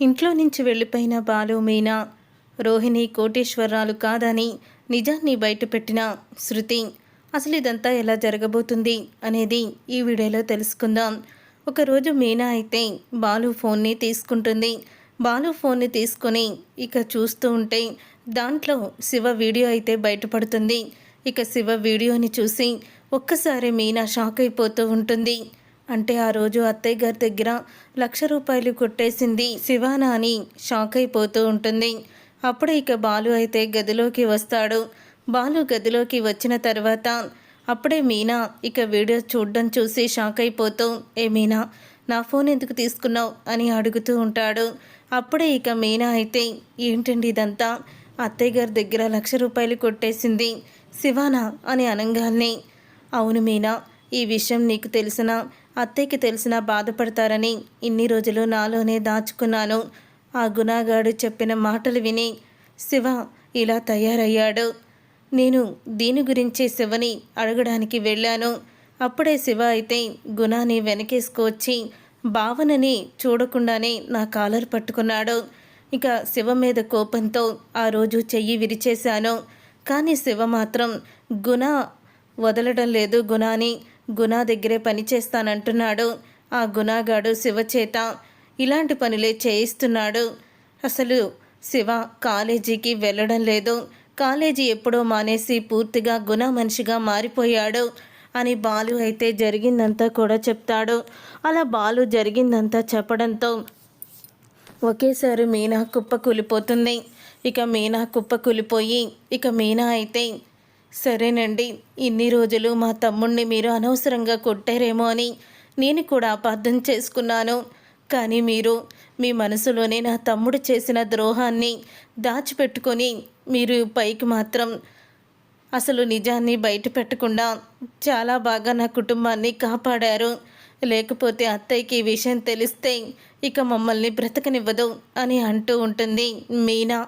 ఇంట్లో నుంచి వెళ్ళిపోయిన బాలు మీనా రోహిణి కోటేశ్వరరాలు కాదని నిజాన్ని బయటపెట్టిన శృతి అసలు ఇదంతా ఎలా జరగబోతుంది అనేది ఈ వీడియోలో తెలుసుకుందాం. ఒకరోజు మీనా అయితే బాలు ఫోన్ని తీసుకుంటుంది. బాలు ఫోన్ని తీసుకొని ఇక చూస్తూ ఉంటే దాంట్లో శివ వీడియో అయితే బయటపడుతుంది. ఇక శివ వీడియోని చూసి ఒక్కసారి మీనా షాక్ అయిపోతూ ఉంటుంది. అంటే ఆ రోజు అత్తయ్య గారి దగ్గర లక్ష రూపాయలు కొట్టేసింది శివానా అని షాక్ అయిపోతూ ఉంటుంది. అప్పుడే ఇక బాలు అయితే గదిలోకి వస్తాడు. బాలు గదిలోకి వచ్చిన తర్వాత అప్పుడే మీనా ఇక వీడియో చూడడం చూసి షాక్ అయిపోతూ ఏ మీనా నా ఫోన్ ఎందుకు తీసుకున్నావు? అని అడుగుతూ ఉంటాడు. అప్పుడే ఇక మీనా అయితే ఏంటండి ఇదంతా? అత్తయ్య గారి దగ్గర లక్ష రూపాయలు కొట్టేసింది శివానా? అని అనంగాల్ని అవును మీనా ఈ విషయం నీకు తెలిసిన అత్తయ్యకి తెలిసినా బాధపడతారని ఇన్ని రోజులు నాలోనే దాచుకున్నాను. ఆ గుణాగాడు చెప్పిన మాటలు విని శివ ఇలా తయారయ్యాడు. నేను దీని గురించి శివని అడగడానికి వెళ్ళాను. అప్పుడే శివ అయితే గుణాన్ని వెనకేసుకొచ్చి భావనని చూడకుండానే నా కాలర్ పట్టుకున్నాడు. ఇక శివ మీద కోపంతో ఆ రోజు చెయ్యి విరిచేశాను. కానీ శివ మాత్రం గుణ వదలడం లేదు గుణాని. గుణ దగ్గరే పని చేస్తానంటున్నాడు. ఆ గుణాగాడు శివ చేత ఇలాంటి పనులే చేయిస్తున్నాడు. అసలు శివ కాలేజీకి వెళ్ళడం లేదు. కాలేజీ ఎప్పుడో మానేసి పూర్తిగా గుణ మనిషిగా మారిపోయాడు అని బాలు అయితే జరిగిందంతా కూడా చెప్తాడు. అలా బాలు జరిగిందంతా చెప్పడంతో ఒకేసారి మీనా కుప్ప కూలిపోతుంది. ఇక మీనా కుప్ప కూలిపోయి ఇక మీనా అయితే సరేనండి ఇన్ని రోజులు మా తమ్ముణ్ణి మీరు అనవసరంగా కొట్టారేమో అని నేను కూడా అపార్థం చేసుకున్నాను. కానీ మీరు మీ మనసులోనే నా తమ్ముడు చేసిన ద్రోహాన్ని దాచిపెట్టుకొని మీరు పైకి మాత్రం అసలు నిజాన్ని బయట పెట్టకుండా చాలా బాగా నా కుటుంబాన్ని కాపాడారు. లేకపోతే అత్తయ్యకి ఈ విషయం తెలిస్తే ఇక మమ్మల్ని బ్రతకనివ్వదు అని అంటూ ఉంటుంది మీనా.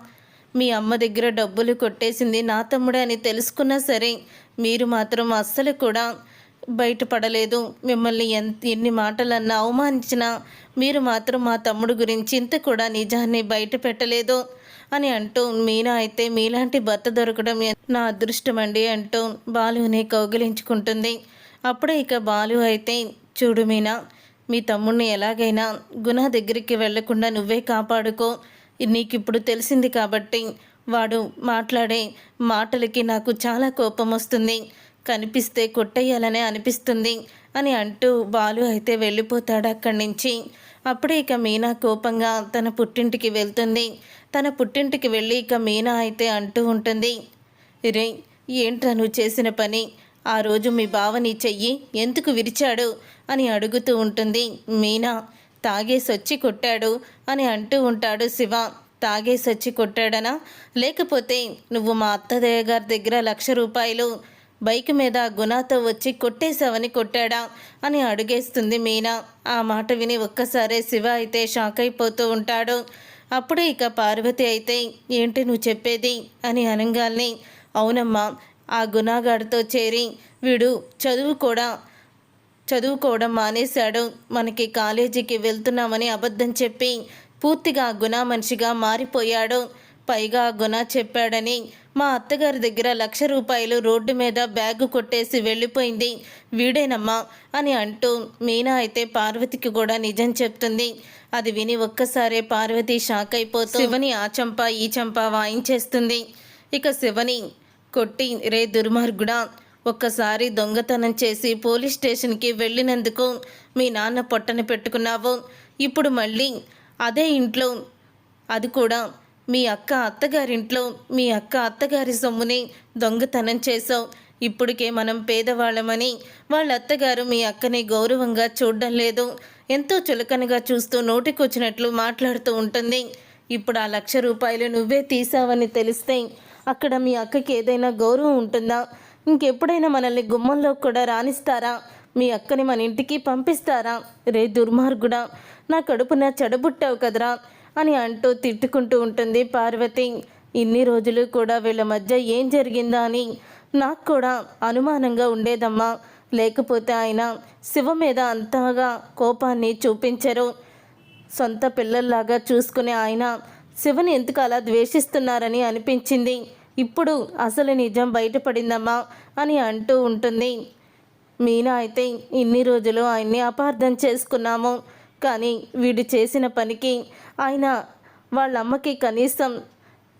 మీ అమ్మ దగ్గర డబ్బులు కొట్టేసింది నా తమ్ముడే అని తెలుసుకున్నా సరే మీరు మాత్రం అస్సలు కూడా బయటపడలేదు. మిమ్మల్ని ఎంత ఎన్ని మాటలన్నా అవమానించినా మీరు మాత్రం మా తమ్ముడు గురించి ఇంత కూడా నిజాన్ని బయట పెట్టలేదు అని అంటూ మీనా అయితే మీలాంటి భర్త దొరకడం నా అదృష్టం అండి అంటూ బాలుని కౌగిలించుకుంటుంది. అప్పుడే ఇక బాలు అయితే చూడు మీనా మీ తమ్ముడిని ఎలాగైనా గుణ దగ్గరికి వెళ్ళకుండా నువ్వే కాపాడుకో నీకు ఇప్పుడు తెలిసింది కాబట్టి వాడు మాట్లాడే మాటలకి నాకు చాలా కోపం వస్తుంది. కనిపిస్తే కొట్టేయాలనే అనిపిస్తుంది అని అంటూ బాలు అయితే వెళ్ళిపోతాడు అక్కడి నుంచి. అప్పుడే ఇక మీనా కోపంగా తన పుట్టింటికి వెళ్తుంది. తన పుట్టింటికి వెళ్ళి ఇక మీనా అయితే అంటూ ఉంటుంది. రే ఏంట్రా నువ్వు చేసిన పని? ఆ రోజు మీ బావని చెయ్యి ఎందుకు విరిచాడు? అని అడుగుతూ ఉంటుంది మీనా. తాగేసొచ్చి కొట్టాడు అని అంటూ ఉంటాడు శివ. తాగేసొచ్చి కొట్టాడనా? లేకపోతే నువ్వు మా అత్తదయ్య గారి దగ్గర లక్ష రూపాయలు బైక్ మీద గుణాతో వచ్చి కొట్టేశావని కొట్టాడా? అని అడిగేస్తుంది మీనా. ఆ మాట విని ఒక్కసారే శివ అయితే షాక్ అయిపోతూ ఉంటాడు. అప్పుడే ఇక పార్వతి అయితే ఏంటి నువ్వు చెప్పేది? అని అనగాల్ని అవునమ్మా ఆ గుణాగాడితో చేరి వీడు చదువు కూడా చదువుకోవడం మానేశాడు. మనకి కాలేజీకి వెళ్తున్నామని అబద్ధం చెప్పి పూర్తిగా గుణ మనిషిగా మారిపోయాడు. పైగా గుణ చెప్పాడని మా అత్తగారి దగ్గర లక్ష రూపాయలు రోడ్డు మీద బ్యాగు కొట్టేసి వెళ్ళిపోయింది. వీడేనమ్మా అని అంటూ మీనా అయితే పార్వతికి కూడా నిజం చెప్తుంది. అది విని ఒక్కసారే పార్వతి షాక్ అయిపోతూ శివని ఆ చంప ఈ చంప వాయించేస్తుంది. ఇక శివని కొట్టి రే దుర్మార్గుడా ఒక్కసారి దొంగతనం చేసి పోలీస్ స్టేషన్కి వెళ్ళినందుకు మీ నాన్న పొట్టన పెట్టుకున్నావు. ఇప్పుడు మళ్ళీ అదే ఇంట్లో అది కూడా మీ అక్క అత్తగారింట్లో మీ అక్క అత్తగారి సొమ్ముని దొంగతనం చేసావు ఇప్పటికే మనం పేదవాళ్ళమని వాళ్ళ అత్తగారు మీ అక్కని గౌరవంగా చూడడం లేదు. ఎంతో చులకనగా చూస్తూ నోటికొచ్చినట్లు మాట్లాడుతూ ఉంటుంది. ఇప్పుడు ఆ లక్ష రూపాయలు నువ్వే తీసావని తెలిస్తే అక్కడ మీ అక్కకి ఏదైనా గౌరవం ఉంటుందా? ఇంకెప్పుడైనా మనల్ని గుమ్మంలో కూడా రాణిస్తారా? మీ అక్కని మన ఇంటికి పంపిస్తారా? రే దుర్మార్గుడా నా కడుపున చెడబుట్టావు కదరా? అని అంటూ తిట్టుకుంటూ ఉంటుంది పార్వతి. ఇన్ని రోజులు కూడా వీళ్ళ మధ్య ఏం జరిగిందా అని? నాకు కూడా అనుమానంగా ఉండేదమ్మా. లేకపోతే ఆయన శివ మీద అంతగా కోపాన్ని చూపించరు. సొంత పిల్లల్లాగా చూసుకునే ఆయన శివని ఎందుకు అలా ద్వేషిస్తున్నారని అనిపించింది. ఇప్పుడు అసలు నిజం బయటపడిందమ్మా అని అంటూ ఉంటుంది. మీనా అయితే ఇన్ని రోజులు ఆయన్ని అపార్థం చేసుకున్నాము. కానీ వీడు చేసిన పనికి ఆయన వాళ్ళ అమ్మకి కనీసం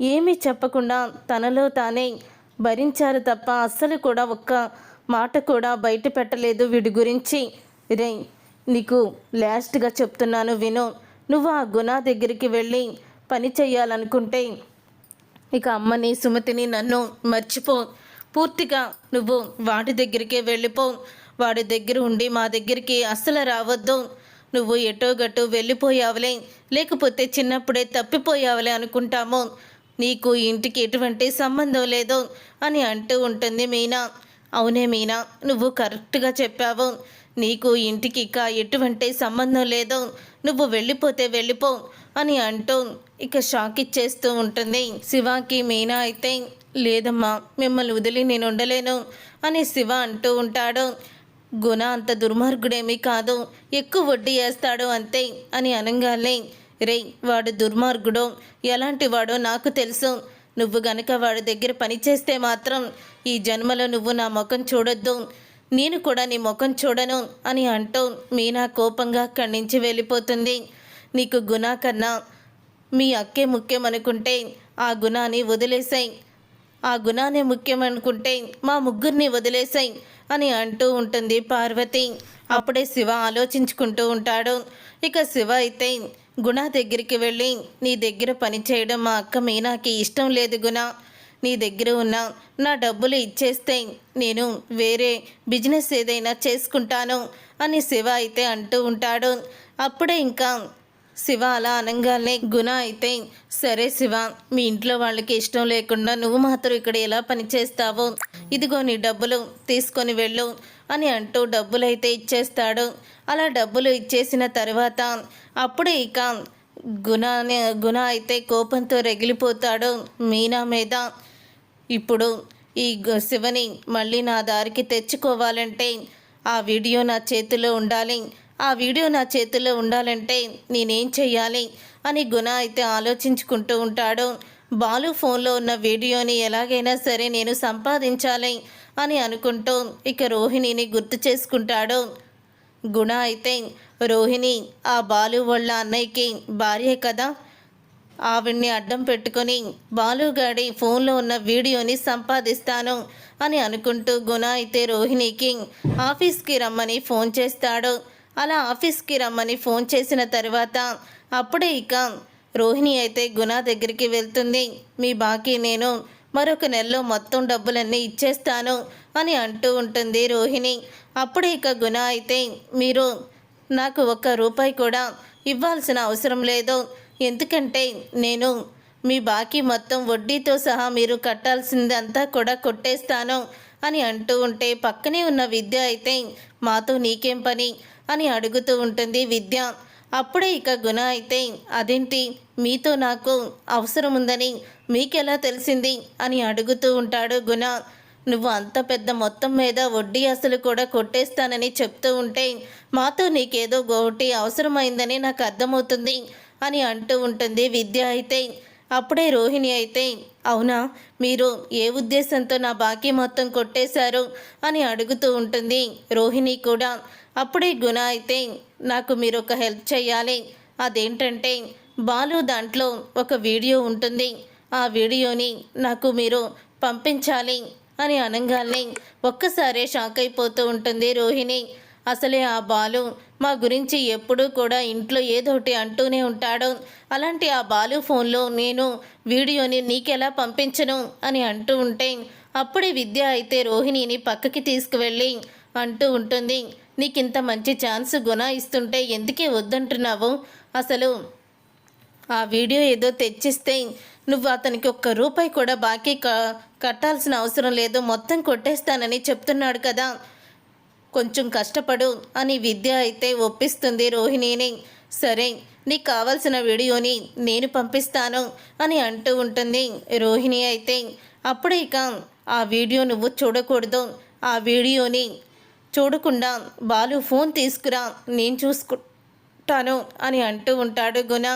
ఏమీ చెప్పకుండా తనలో తానే భరించారు తప్ప అస్సలు కూడా ఒక్క మాట కూడా బయట పెట్టలేదు వీడి గురించి. రే నీకు లాస్ట్గా చెప్తున్నాను విను. నువ్వు ఆ గుణ దగ్గరికి వెళ్ళి పని చేయాలనుకుంటే ఇక అమ్మని సుమతిని నన్ను మర్చిపో. పూర్తిగా నువ్వు వాడి దగ్గరికే వెళ్ళిపో. వాడి దగ్గర ఉండి మా దగ్గరికి అస్సలు రావద్దు. నువ్వు ఎటో గట్టు వెళ్ళిపోయావులే. లేకపోతే చిన్నప్పుడే తప్పిపోయావులే అనుకుంటాము. నీకు ఇంటికి ఎటువంటి సంబంధం లేదు అని అంటూ ఉంటుంది మీనా. అవునే మీనా నువ్వు కరెక్ట్గా చెప్పావు. నీకు ఇంటికి ఇక ఎటువంటి సంబంధం లేదు. నువ్వు వెళ్ళిపోతే వెళ్ళిపో. అని అంటూ ఇక షాక్ ఇచ్చేస్తూ ఉంటుంది. శివాకి మీనా అయితే లేదమ్మా మిమ్మల్ని వదిలి నేను ఉండలేను అని శివ అంటూ ఉంటాడు. గుణ అంత దుర్మార్గుడేమీ కాదు ఎక్కువ వడ్డీ వేస్తాడు అంతే అని అనగానే రే వాడు దుర్మార్గుడు ఎలాంటి వాడో నాకు తెలుసు. నువ్వు గనక వాడి దగ్గర పనిచేస్తే మాత్రం ఈ జన్మలో నువ్వు నా ముఖం చూడొద్దు. నేను కూడా నీ ముఖం చూడను అని అంటూ మీనా కోపంగా అక్కడి నుంచి వెళ్ళిపోతుంది. నీకు గుణ కన్నా మీ అక్కే ముఖ్యం అనుకుంటే ఆ గుణాన్ని వదిలేసాయి. ఆ గుణాన్ని ముఖ్యం అనుకుంటే మా ముగ్గురిని వదిలేసాయి అని అంటూ ఉంటుంది పార్వతి. అప్పుడే శివ ఆలోచించుకుంటూ ఉంటాడు. ఇక శివ అయితే గుణ దగ్గరికి వెళ్ళి నీ దగ్గర పని చేయడం మా అక్క మీనాకి ఇష్టం లేదు గుణ. నీ దగ్గర ఉన్న నా డబ్బులు ఇచ్చేస్తే నేను వేరే బిజినెస్ ఏదైనా చేసుకుంటాను అని శివ అయితే అంటూ ఉంటాడు. అప్పుడే ఇంకా శివ అలా అనగానే గుణ అయితే సరే శివ మీ ఇంట్లో వాళ్ళకి ఇష్టం లేకుండా నువ్వు మాత్రం ఇక్కడ ఎలా పనిచేస్తావో ఇదిగో నీ డబ్బులు తీసుకొని వెళ్ళు అని అంటూ డబ్బులు అయితే ఇచ్చేస్తాడు. అలా డబ్బులు ఇచ్చేసిన తర్వాత అప్పుడు ఇక గుణాన్ని గుణ అయితే కోపంతో రగిలిపోతాడు మీనా మీద. ఇప్పుడు ఈ శివని మళ్ళీ నా దారికి తెచ్చుకోవాలంటే ఆ వీడియో నా చేతిలో ఉండాలి. ఆ వీడియో నా చేతిలో ఉండాలంటే నేనేం చెయ్యాలి? అని గుణ అయితే ఆలోచించుకుంటూ ఉంటాడు. బాలు ఫోన్లో ఉన్న వీడియోని ఎలాగైనా సరే నేను సంపాదించాలి అని అనుకుంటూ ఇక రోహిణిని గుర్తు చేసుకుంటాడు. గుణ అయితే రోహిణి ఆ బాలు వాళ్ళ అన్నయ్యకి భార్య కదా? ఆవిడ్ని అడ్డం పెట్టుకొని బాలుగాడి ఫోన్లో ఉన్న వీడియోని సంపాదిస్తాను అని అనుకుంటూ గుణ అయితే రోహిణికి ఆఫీస్కి రమ్మని ఫోన్ చేస్తాడు. అలా ఆఫీస్కి రమ్మని ఫోన్ చేసిన తర్వాత అప్పుడే ఇక రోహిణి అయితే గుణ దగ్గరికి వెళ్తుంది. మీ బాకీ నేను మరొక నెలలో మొత్తం డబ్బులన్నీ ఇచ్చేస్తాను అని అంటూ ఉంటుంది రోహిణి. అప్పుడే ఇక గుణ అయితే మీరు నాకు ఒక్క రూపాయి కూడా ఇవ్వాల్సిన అవసరం లేదు. ఎందుకంటే నేను మీ బాకీ మొత్తం వడ్డీతో సహా మీరు కట్టాల్సిందంతా కూడా కొట్టేస్తాను అని అంటూ ఉంటే పక్కనే ఉన్న విద్య అయితే మాతో నీకేం పని? అని అడుగుతూ ఉంటుంది విద్య. అప్పుడే ఇక గుణ అయితే అదేంటి? మీతో నాకు అవసరం ఉందని మీకెలా తెలిసింది? అని అడుగుతూ ఉంటాడు గుణ. నువ్వు అంత పెద్ద మొత్తం మీద వడ్డీ అసలు కూడా కొట్టేస్తానని చెప్తూ ఉంటే మాతో నీకేదో గోటి అవసరమైందని నాకు అర్థమవుతుంది అని అంటూ ఉంటుంది విద్య అయితే. అప్పుడే రోహిణి అయితే అవునా? మీరు ఏ ఉద్దేశంతో నా బాకీ మొత్తం కొట్టేశారు? అని అడుగుతూ ఉంటుంది రోహిణి కూడా. అప్పుడే గుణ అయితే నాకు మీరు ఒక హెల్ప్ చేయాలి అదేంటంటే బాలు దాంట్లో ఒక వీడియో ఉంటుంది. ఆ వీడియోని నాకు మీరు పంపించాలి అని అనగానే ఒక్కసారే షాక్ అయిపోతూ ఉంటుంది రోహిణి. అసలే ఆ బాలు మా గురించి ఎప్పుడూ కూడా ఇంట్లో ఏదోటి అంటూనే ఉంటాడు. అలాంటి ఆ బాలు ఫోన్లో నేను వీడియోని నీకెలా పంపించను అని అంటూ ఉంటే అప్పుడే విద్య అయితే రోహిణిని పక్కకి తీసుకువెళ్ళి అంటూ ఉంటుంది. నీకింత మంచి ఛాన్స్ గుణ ఇస్తుంటే ఎందుకే వద్దంటున్నావు? అసలు ఆ వీడియో ఏదో తెచ్చిస్తే నువ్వు అతనికి ఒక్క రూపాయి కూడా బాకీ క- కట్టాల్సిన అవసరం లేదు. మొత్తం కొట్టేస్తానని చెప్తున్నాడు కదా. కొంచెం కష్టపడు అని విద్య అయితే ఒప్పిస్తుంది రోహిణిని. సరే నీకు కావాల్సిన వీడియోని నేను పంపిస్తాను అని అంటూ ఉంటుంది రోహిణి అయితే. అప్పుడే ఇక ఆ వీడియో నువ్వు చూడకూడదు. ఆ వీడియోని చూడకుండా బాలు ఫోన్ తీసుకురా నేను చూసుకుంటాను అని అంటూ ఉంటాడు గుణ.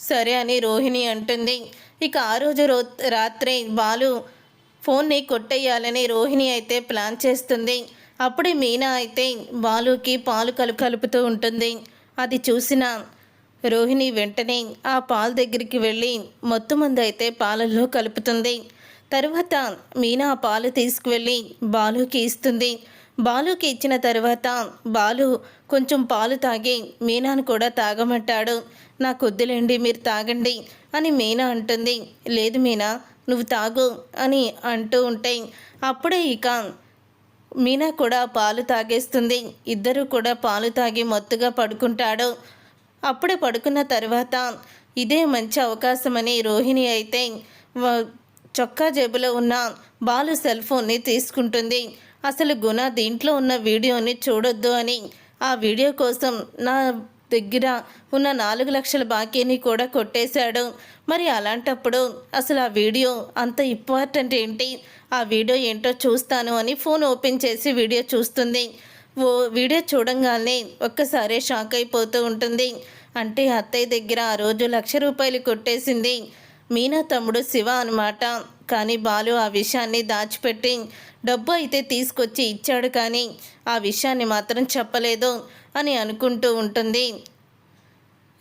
సరే అని రోహిణి అంటుంది. ఇక ఆ రోజు రో రాత్రి బాలు ఫోన్ని కొట్టేయాలని రోహిణి అయితే ప్లాన్ చేస్తుంది. అప్పుడే మీనా అయితే బాలుకి పాలు కలుపు కలుపుతూ ఉంటుంది. అది చూసిన రోహిణి వెంటనే ఆ పాల దగ్గరికి వెళ్ళి మొత్తం మంది అయితే పాలల్లో కలుపుతుంది. తర్వాత మీనా ఆ పాలు తీసుకువెళ్ళి బాలుకి ఇస్తుంది. బాలుకి ఇచ్చిన తర్వాత బాలు కొంచెం పాలు తాగి మీనాను కూడా తాగమంటాడు. నాకు వద్దులేండి మీరు తాగండి అని మీనా అంటుంది. లేదు మీనా నువ్వు తాగు అని అంటూ ఉంటే అప్పుడే ఇక మీనా కూడా పాలు తాగేస్తుంది. ఇద్దరు కూడా పాలు తాగి మత్తుగా పడుకుంటాడు. అప్పుడే పడుకున్న తర్వాత ఇదే మంచి అవకాశమని రోహిణి అయితే చొక్కా జేబులో ఉన్న బాలు సెల్ ఫోన్ని తీసుకుంటుంది. అసలు గుణ దీంట్లో ఉన్న వీడియోని చూడొద్దు అని ఆ వీడియో కోసం నా దగ్గర ఉన్న నాలుగు లక్షల బాకీని కూడా కొట్టేశాడు. మరి అలాంటప్పుడు అసలు ఆ వీడియో అంత ఇంపార్టెంట్ ఏంటి? ఆ వీడియో ఏంటో చూస్తాను అని ఫోన్ ఓపెన్ చేసి వీడియో చూస్తుంది. ఓ వీడియో చూడంగానే ఒక్కసారే షాక్ అయిపోతూ ఉంటుంది. అంటే అత్తయ్య దగ్గర ఆ రోజు లక్ష రూపాయలు కొట్టేసింది మీనా తమ్ముడు శివ అనమాట కానీ బాలు ఆ విషయాన్ని దాచిపెట్టి డబ్బు అయితే తీసుకొచ్చి ఇచ్చాడు కానీ ఆ విషయాన్ని మాత్రం చెప్పలేదు అని అనుకుంటూ ఉంటుంది.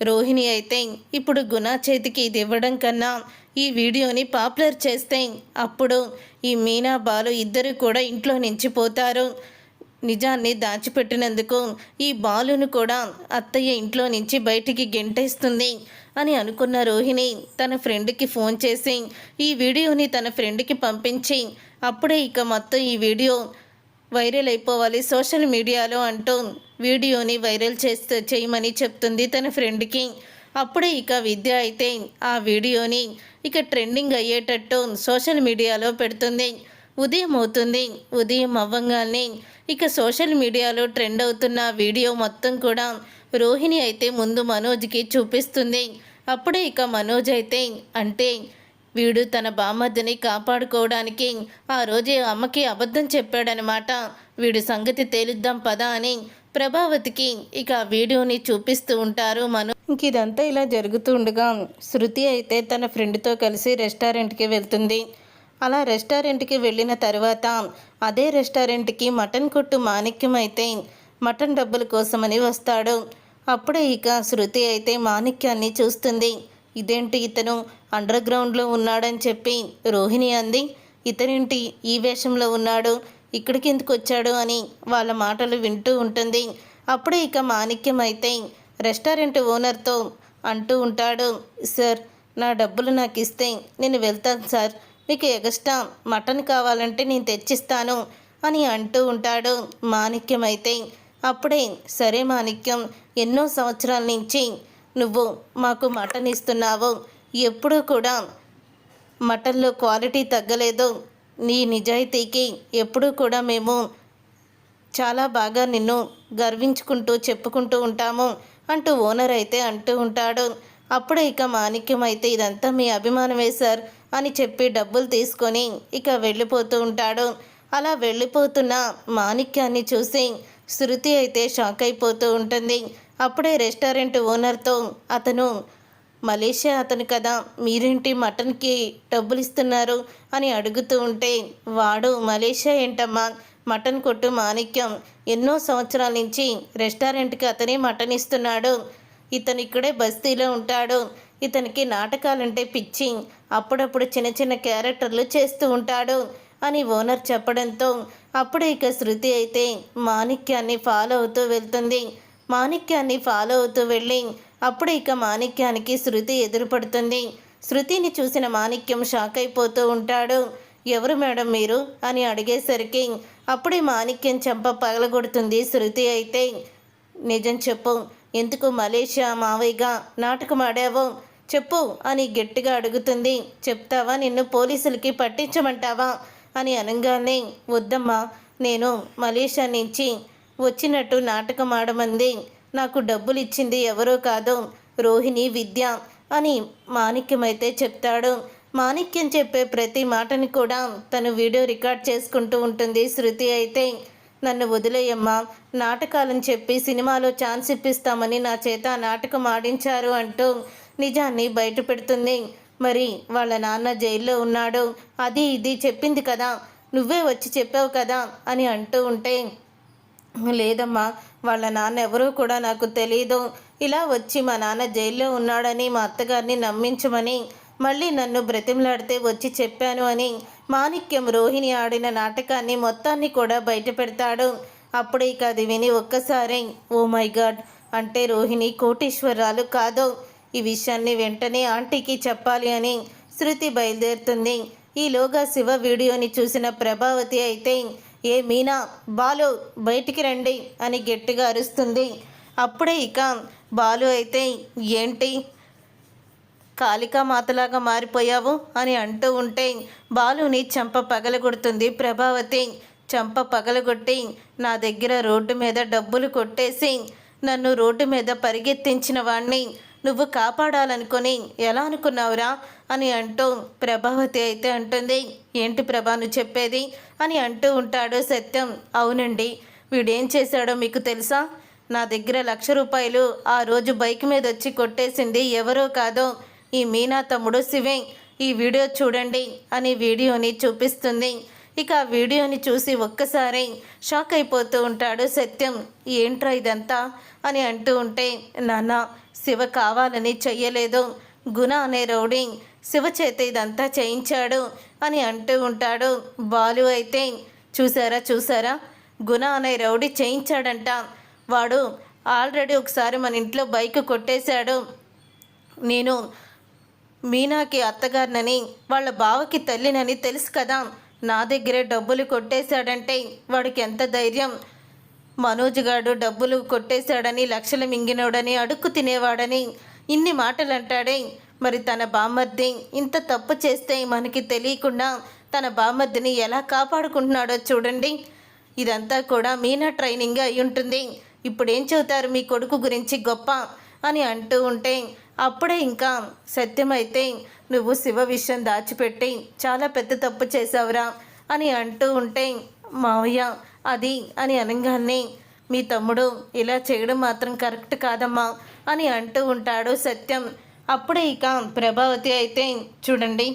రోహిణి అయితే ఇప్పుడు గుణా చేతికి ఇది ఇవ్వడం కన్నా ఈ వీడియోని పాపులర్ చేస్తే అప్పుడు ఈ మీనా బాలు ఇద్దరు కూడా ఇంట్లో నుంచి పోతారు నిజాన్ని దాచిపెట్టినందుకు ఈ బాలును కూడా అత్తయ్య ఇంట్లో నుంచి బయటికి గెంటేస్తుంది అని అనుకున్న రోహిణి తన ఫ్రెండ్కి ఫోన్ చేసి ఈ వీడియోని తన ఫ్రెండ్కి పంపించి అప్పుడే ఇక మొత్తం ఈ వీడియో వైరల్ అయిపోవాలి సోషల్ మీడియాలో అంటూ వీడియోని వైరల్ చేస్తూ చేయమని చెప్తుంది తన ఫ్రెండ్కి. అప్పుడే ఇక విద్య అయితే ఆ వీడియోని ఇక ట్రెండింగ్ అయ్యేటట్టు సోషల్ మీడియాలో పెడుతుంది. ఉదయం అవుతుంది ఉదయం అవ్వంగానే ఇక సోషల్ మీడియాలో ట్రెండ్ అవుతున్న వీడియో మొత్తం కూడా రోహిణి అయితే ముందు మనోజ్కి చూపిస్తుంది. అప్పుడే ఇక మనోజ్ అయితే అంటే వీడు తన బామర్దిని కాపాడుకోవడానికి ఆ రోజే అమ్మకి అబద్ధం చెప్పాడనమాట. వీడు సంగతి తేలుద్దాం పదా అని ప్రభావతికి ఇక ఆ వీడియోని చూపిస్తూ ఉంటారు మనో ఇంక ఇదంతా ఇలా జరుగుతూ ఉండగా శృతి అయితే తన ఫ్రెండ్తో కలిసి రెస్టారెంట్కి వెళ్తుంది. అలా రెస్టారెంట్కి వెళ్ళిన తర్వాత అదే రెస్టారెంట్కి మటన్ కొట్టు మాణిక్యం అయితే మటన్ డబ్బుల కోసమని వస్తాడు. అప్పుడే ఇక శృతి అయితే మాణిక్యాన్ని చూస్తుంది. ఇదేంటి ఇతను అండర్ గ్రౌండ్లో ఉన్నాడని చెప్పి రోహిణి అంది. ఇతనేంటి ఈ వేషంలో ఉన్నాడు? ఇక్కడికి ఎందుకు వచ్చాడు అని వాళ్ళ మాటలు వింటూ ఉంటుంది. అప్పుడే ఇక మాణిక్యం అయితే రెస్టారెంట్ ఓనర్తో అంటూ ఉంటాడు. సార్ నా డబ్బులు నాకు ఇస్తే నేను వెళ్తాను సార్. మీకు ఎగస్ట్రా మటన్ కావాలంటే నేను తెచ్చిస్తాను అని అంటూ ఉంటాడు మాణిక్యం అయితే అప్పుడే సరే మాణిక్యం ఎన్నో సంవత్సరాల నుంచి నువ్వు మాకు మటన్ ఇస్తున్నావు. ఎప్పుడూ కూడా మటన్లో క్వాలిటీ తగ్గలేదు. నీ నిజాయితీకి ఎప్పుడూ కూడా మేము చాలా బాగా నిన్ను గర్వించుకుంటూ చెప్పుకుంటూ ఉంటాము అంటూ ఓనర్ అయితే అంటూ ఉంటాడు. అప్పుడు ఇక మాణిక్యం అయితే ఇదంతా మీ అభిమానమే సార్. అని చెప్పి డబ్బులు తీసుకొని ఇక వెళ్ళిపోతూ ఉంటాడు. అలా వెళ్ళిపోతున్న మాణిక్యాన్ని చూసి శృతి అయితే షాక్ అయిపోతూ ఉంటుంది. అప్పుడే రెస్టారెంట్ ఓనర్తో అతను మలేషియా అతను కదా మీరేంటి మటన్కి డబ్బులు ఇస్తున్నారు? అని అడుగుతూ ఉంటే వాడు మలేషియా ఏంటమ్మా? మటన్ కొట్టు మాణిక్యం ఎన్నో సంవత్సరాల నుంచి రెస్టారెంట్కి అతనే మటన్ ఇస్తున్నాడు. ఇతను ఇక్కడే బస్తీలో ఉంటాడు. ఇతనికి నాటకాలంటే పిచ్చి అప్పుడప్పుడు చిన్న చిన్న క్యారెక్టర్లు చేస్తూ ఉంటాడు అని ఓనర్ చెప్పడంతో అప్పుడు ఇక శృతి అయితే మాణిక్యాన్ని ఫాలో అవుతూ వెళ్తుంది. మాణిక్యాన్ని ఫాలో అవుతూ వెళ్ళి అప్పుడు ఇక మాణిక్యానికి శృతి ఎదురుపడుతుంది. శృతిని చూసిన మాణిక్యం షాక్ అయిపోతూ ఉంటాడు. ఎవరు మేడం మీరు? అని అడిగేసరికి అప్పుడే మాణిక్యం చెంప పగలగొడుతుంది శృతి అయితే. నిజం చెప్పు. ఎందుకు మలేషియా మావయ్యగా నాటకం ఆడావో చెప్పు అని గట్టిగా అడుగుతుంది. చెప్తావా? నిన్ను పోలీసులకి పట్టించమంటావా? అని అనగానే వద్దమ్మా నేను మలేషియా నుంచి వచ్చినట్టు నాటకం ఆడమంది. నాకు డబ్బులు ఇచ్చింది ఎవరో కాదు. రోహిణి విద్య అని మాణిక్యమైతే చెప్తాడు. మాణిక్యం చెప్పే ప్రతి మాటని కూడా తను వీడియో రికార్డ్ చేసుకుంటూ ఉంటుంది. శృతి అయితే నన్ను వదిలేయమ్మా. నాటకాలని చెప్పి సినిమాలో ఛాన్స్ ఇప్పిస్తామని నా చేత నాటకం ఆడించారు అంటూ నిజాన్ని బయట పెడుతుంది. మరి వాళ్ళ నాన్న జైల్లో ఉన్నాడు. అది ఇది చెప్పింది కదా. నువ్వే వచ్చి చెప్పావు కదా అని అంటూ ఉంటే లేదమ్మా వాళ్ళ నాన్న ఎవరూ కూడా నాకు తెలియదు ఇలా వచ్చి మా నాన్న జైల్లో ఉన్నాడని మా అత్తగారిని నమ్మించమని మళ్ళీ నన్ను బ్రతిమలాడితే వచ్చి చెప్పాను అని మాణిక్యం రోహిణి ఆడిన నాటకాన్ని మొత్తాన్ని కూడా బయట పెడతాడు. అప్పుడు ఇక అది విని ఒక్కసారి ఓ మై గాడ్ అంటే రోహిణి కోటేశ్వరరాలు కాదు. ఈ విషయాన్ని వెంటనే ఆంటీకి చెప్పాలి అని శృతి బయలుదేరుతుంది. ఈలోగా శివ వీడియోని చూసిన ప్రభావతి అయితే ఏ మీనా బాలు బయటికి రండి అని గట్టిగా అరుస్తుంది. అప్పుడే ఇక బాలు అయితే ఏంటి? కాళికా మాతలాగా మారిపోయావు? అని అంటూ ఉంటే బాలుని చంప పగలగొడుతుంది ప్రభావతి. చంప పగలగొట్టి నా దగ్గర రోడ్డు మీద డబ్బులు కొట్టేసి నన్ను రోడ్డు మీద పరిగెత్తించిన వాణ్ణి నువ్వు కాపాడాలనుకొని ఎలా అనుకున్నావురా? అని అంటూ ప్రభావతి అయితే అంటుంది. ఏంటి ప్రభా నువ్వు చెప్పేది? అని అంటూ ఉంటాడు సత్యం. అవునండి. వీడేం చేశాడో మీకు తెలుసా? నా దగ్గర లక్ష రూపాయలు ఆ రోజు బైక్ మీద వచ్చి కొట్టేసింది ఎవరో కాదో ఈ మీనా తమ్ముడు శివే. ఈ వీడియో చూడండి అని వీడియోని చూపిస్తుంది. ఇక ఆ వీడియోని చూసి ఒక్కసారి షాక్ అయిపోతూ ఉంటాడు సత్యం. ఏంట్రా ఇదంతా? అని అంటూ ఉంటే నాన్న శివ కావాలని చెయ్యలేదు. గుణ అనే రౌడీ శివ చేత ఇదంతా చేయించాడు అని అంటూ ఉంటాడు. బాలు అయితే చూసారా చూసారా? గుణ అనే రౌడీ చేయించాడంట. వాడు ఆల్రెడీ ఒకసారి మన ఇంట్లో బైక్ కొట్టేశాడు. నేను మీనాకి అత్తగారినని వాళ్ళ బావకి తల్లినని తెలుసు కదా. నా దగ్గరే డబ్బులు కొట్టేశాడంటే వాడికి ఎంత ధైర్యం? మనోజ్ గాడు డబ్బులు కొట్టేశాడని లక్షలు మింగినోడని అడుక్కు తినేవాడని ఇన్ని మాటలు అంటాడే మరి తన బామ్మర్ది. ఇంత తప్పు చేస్తే మనకి తెలియకుండా తన బామ్మర్దిని ఎలా కాపాడుకుంటున్నాడో చూడండి. ఇదంతా కూడా మీనా ట్రైనింగ్ అయి ఉంటుంది. ఇప్పుడు ఏం చెబుతారు మీ కొడుకు గురించి గొప్ప అని అంటూ ఉంటే అప్పుడే ఇంకా సత్యమైతే నువ్వు శివ విషయం దాచిపెట్టి చాలా పెద్ద తప్పు చేసావురా అని అంటూ ఉంటే మావయ్య అది అని అనగానే మీ తమ్ముడు ఇలా చేయడం మాత్రం కరెక్ట్ కాదమ్మా అని అంటూ ఉంటాడు సత్యం. అప్పుడే ఇక ప్రభావతి అయితే చూడండి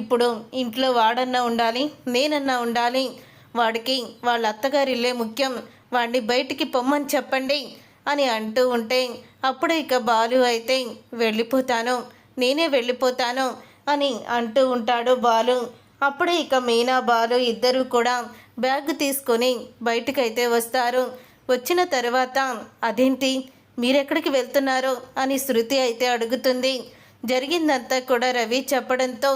ఇప్పుడు ఇంట్లో వాడన్నా ఉండాలి నేనన్నా ఉండాలి. వాడికి వాళ్ళ అత్తగారిల్లే ముఖ్యం. వాడిని బయటికి పొమ్మని చెప్పండి అని అంటూ ఉంటే అప్పుడే ఇక బాలు అయితే వెళ్ళిపోతాను నేనే వెళ్ళిపోతాను అని అంటూ ఉంటాడు బాలు. అప్పుడే ఇక మీనా బాలు ఇద్దరు కూడా బ్యాగ్ తీసుకొని బయటకైతే వస్తారు. వచ్చిన తర్వాత అదేంటి? మీరెక్కడికి వెళ్తున్నారు? అని శృతి అయితే అడుగుతుంది. జరిగిందంతా కూడా రవి చెప్పడంతో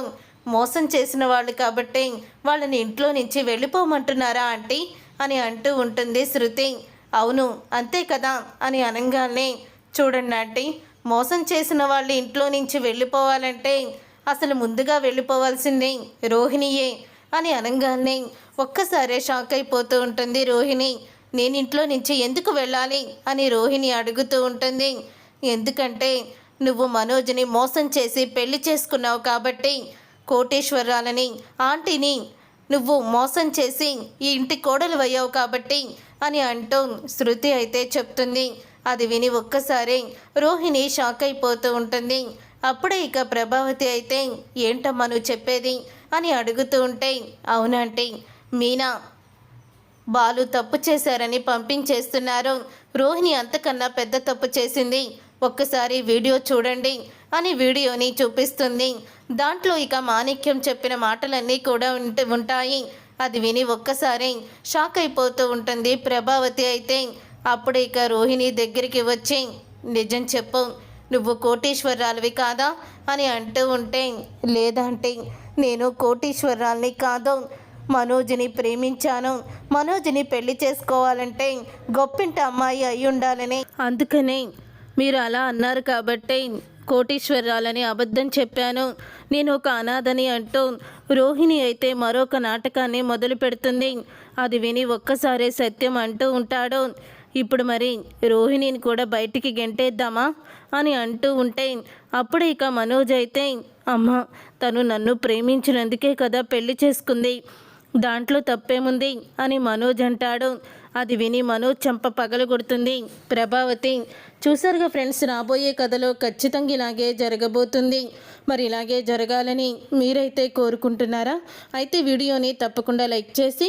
మోసం చేసిన వాళ్ళు కాబట్టి వాళ్ళని ఇంట్లో నుంచి వెళ్ళిపోమంటున్నారా ఆంటీ? అని అంటూ ఉంటుంది శృతి. అవును అంతే కదా అని అనగానే చూడండి ఆంటీ మోసం చేసిన వాళ్ళు ఇంట్లో నుంచి వెళ్ళిపోవాలంటే అసలు ముందుగా వెళ్ళిపోవాల్సింది రోహిణియే. అని అనగానే ఒక్కసారే షాక్ అయిపోతూ ఉంటుంది రోహిణి. నేను ఇంట్లో నుంచి ఎందుకు వెళ్ళాలి? అని రోహిణి అడుగుతూ ఉంటుంది. ఎందుకంటే నువ్వు మనోజ్ని మోసం చేసి పెళ్ళి చేసుకున్నావు కాబట్టి కోటేశ్వరాలని ఆంటీని నువ్వు మోసం చేసి ఈ ఇంటి కోడలు అయ్యావు కాబట్టి అని అంటూ శృతి అయితే చెప్తుంది. అది విని ఒక్కసారి రోహిణి షాక్ అయిపోతూ ఉంటుంది. అప్పుడే ఇక ప్రభావతి అయితే ఏంటమ్మా నువ్వు చెప్పేది? అని అడుగుతూ ఉంటే అవునంటే మీనా బాలు తప్పు చేశారని పంపించేస్తున్నారు. రోహిణి అంతకన్నా పెద్ద తప్పు చేసింది. ఒక్కసారి వీడియో చూడండి అని వీడియోని చూపిస్తుంది. దాంట్లో ఇక మాణిక్యం చెప్పిన మాటలన్నీ కూడా ఉంట ఉంటాయి. అది విని ఒక్కసారి షాక్ అయిపోతూ ఉంటుంది ప్రభావతి అయితే. అప్పుడు ఇక రోహిణి దగ్గరికి వచ్చి నిజం చెప్పు నువ్వు కోటీశ్వరరాలువి కాదా? అని అంటూ ఉంటే లేదంటే నేను కోటీశ్వరాల్ని కాదు మనోజ్ని ప్రేమించాను. మనోజ్ని పెళ్ళి చేసుకోవాలంటే గొప్పింటి అమ్మాయి అయి ఉండాలని. అందుకనే మీరు అలా అన్నారు కాబట్టి కోటీశ్వరరాలని అబద్ధం చెప్పాను. నేను ఒక అనాథని అంటూ రోహిణి అయితే మరొక నాటకాన్ని మొదలు పెడుతుంది. అది విని ఒక్కసారే సత్యం అంటూ ఉంటాడు. ఇప్పుడు మరి రోహిణిని కూడా బయటికి గెంటేద్దామా అని అంటూ ఉంటే అప్పుడు ఇక మనోజ్ అయితే అమ్మ తను నన్ను ప్రేమించినందుకే కదా పెళ్ళి చేసుకుంది. దాంట్లో తప్పేముంది అని మనోజ్ అంటాడు. అది విని మనోజ్ చంప పగలగొడుతుంది ప్రభావతి చూసారుగా ఫ్రెండ్స్ రాబోయే కథలో ఖచ్చితంగా ఇలాగే జరగబోతుంది. మరి ఇలాగే జరగాలని మీరైతే కోరుకుంటున్నారా? అయితే వీడియోని తప్పకుండా లైక్ చేసి